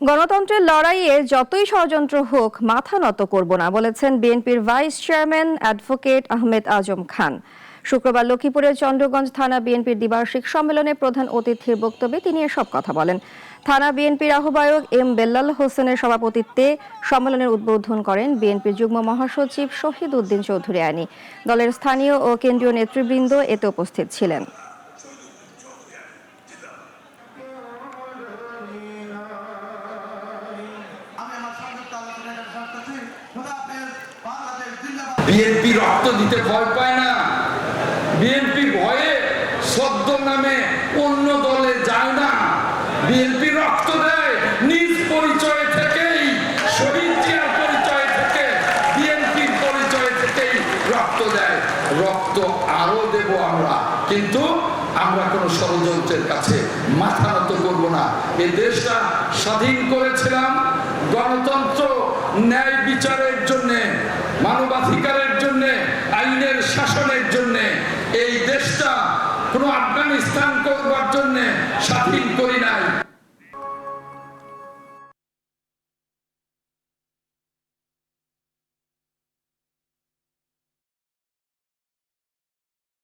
গণতন্ত্রের লড়াইয়ে যতই ষড়যন্ত্র হোক, মাথা নত করব না, বলেছেন বিএনপির vice chairman advocate Ahmed Azam Khan. শুক্রবার লক্ষ্মীপুরের চন্দ্রগঞ্জ থানা বিএনপির দ্বিবার্ষিক সম্মেলনে প্রধান অতিথির বক্তব্যে তিনি এসব কথা বলেন। থানা বিএনপির আহ্বায়ক এম বেল্লাল হোসেনের সভাপতিত্বে সম্মেলনের উদ্বোধন করেন বিএনপির যুগ্ম মহাসচিব শহীদ উদ্দিন চৌধুরী আনী দলের স্থানীয় ও কেন্দ্রীয় নেতৃবৃন্দ এতে উপস্থিত ছিলেন। বিএনপি রক্ত দিতে ভয় পায় না। বিএনপি ভয়ে সদ্য নামে অন্য দলে যায় না। বিএনপি রক্ত দেয় নিজ পরিচয় থেকেই, শহীদ জিয়ার পরিচয় থেকে বিএনপির পরিচয় থেকেই রক্ত দেয়। রক্ত আরও দেব আমরা, কিন্তু আমরা কোনো ষড়যন্ত্রের কাছে মাথা নত করব না। এই দেশটা স্বাধীন করেছিলাম। গণতন্ত্র ন্যায় বিচারের জন্যে মানবাধিকারের জন্য আইনের শাসনের জন্য এই দেশটা কোনো আফগানিস্তান করবার জন্য স্বাধীন করি নাই।